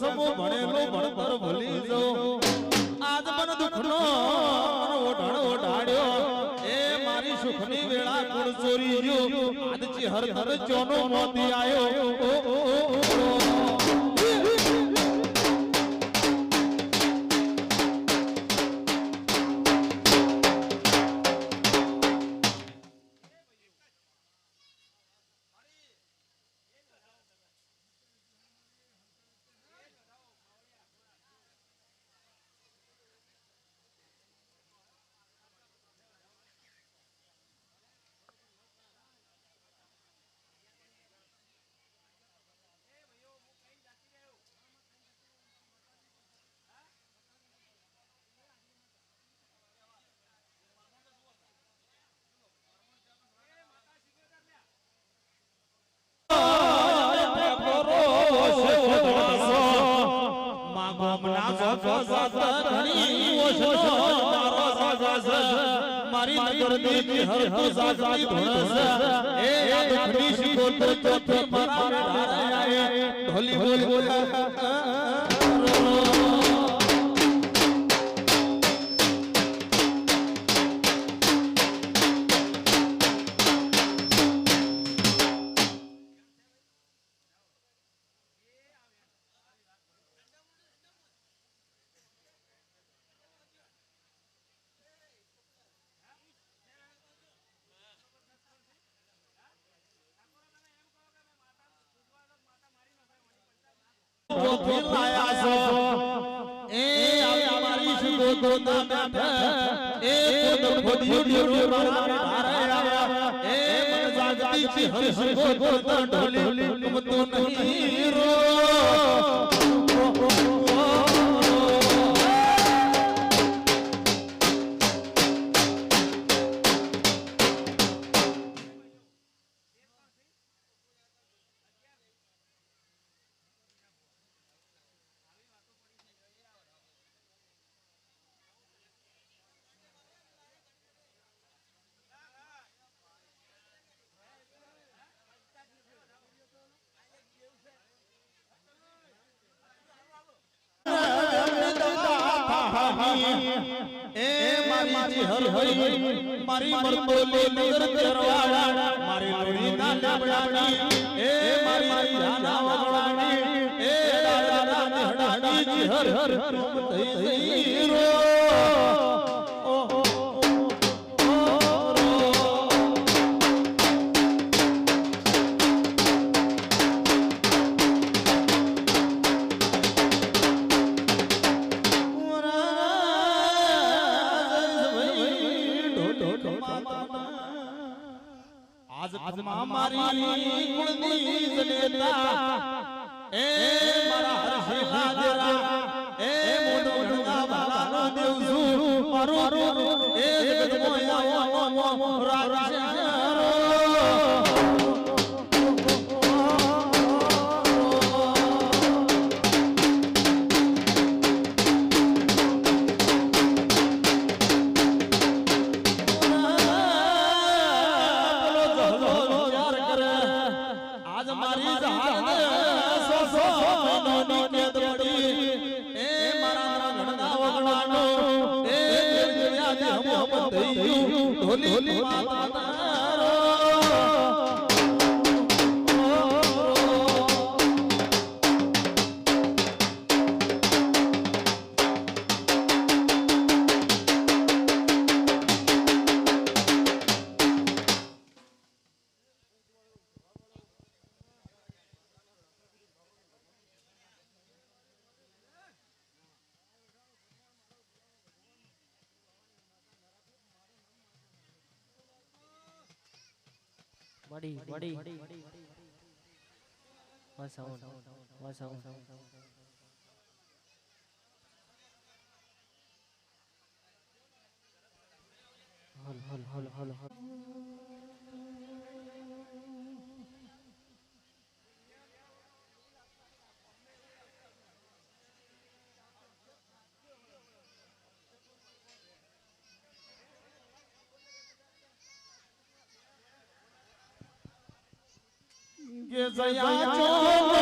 સમો ભણેલો ભણતર ભૂલી જો આજ પણ દુખનો ઓઢાડો ઓઢાડ્યો. એ મારી સુખની વેળા કોણ ચોરી ગયો આજ હર તર ચોનો મોતી આયો. ઓ ઓ મારી નગર દેવી હર તો સાસરી ધોણસ એ આ દુખડી શીખો તો ચોથી મારા ધારાએ ઢોલી બોલ બોલ ચોથી લાયા છો. એ અમારી તો ના બેઠે એ ખોદી ડેરો મારા ધારાયા એ મન જાગતી છે હર શીખો તો ઢોલી. તું નહીં રો એ મારી હર હરી મારી મરતોલી નજર કરવાળા મારી લોરી ના લાબડાની એ મારી જાના વગડાની એ દાદા ના હડાની હર હર થઈ રો. આજ ખમા મારી કુળની જનેતા એ મારા દેરા મારો 不得用 body body one sound one sound hol hol hol hol hol 也在亚洲。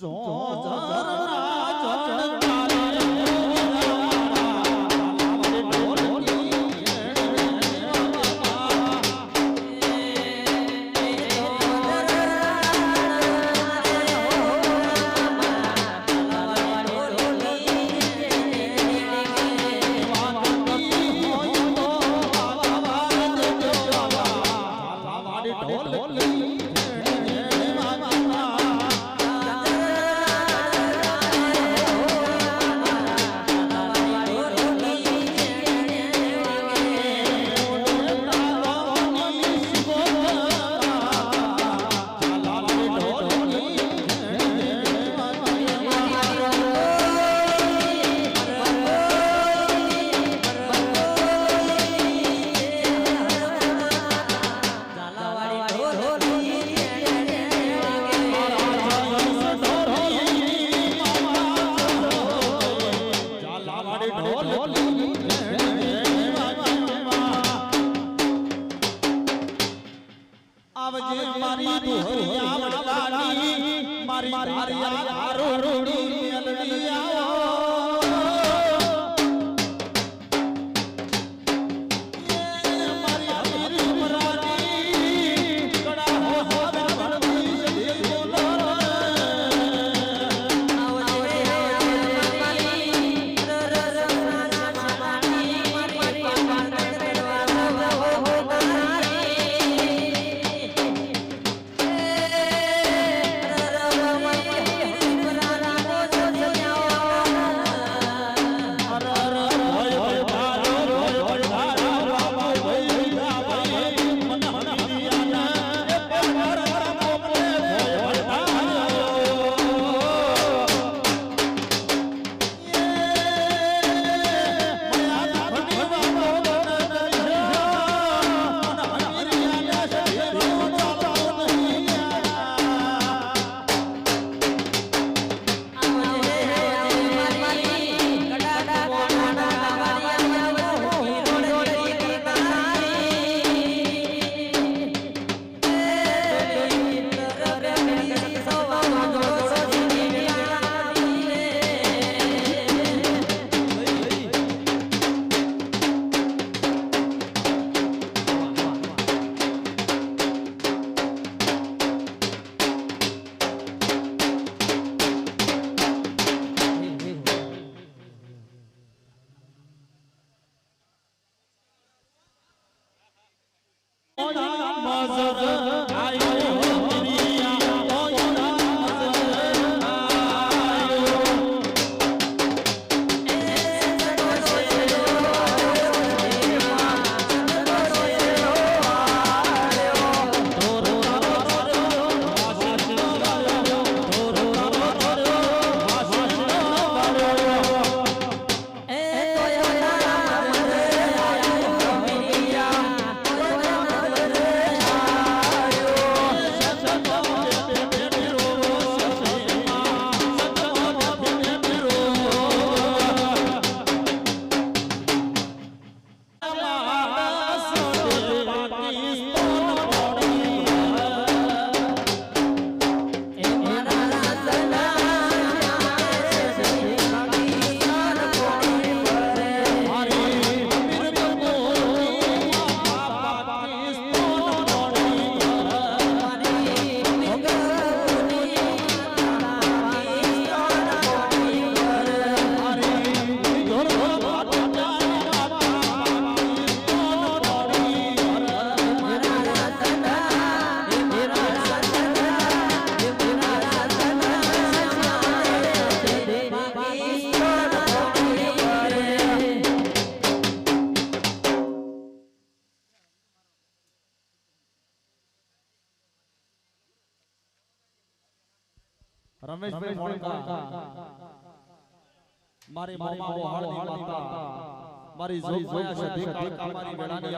જો જરના ચડતા આવજે મારી દોહરિયા વાળી મારી મારી હારો રોડી રમેશભાઈ મોણકા મારી મારી મારી મારી વેળાની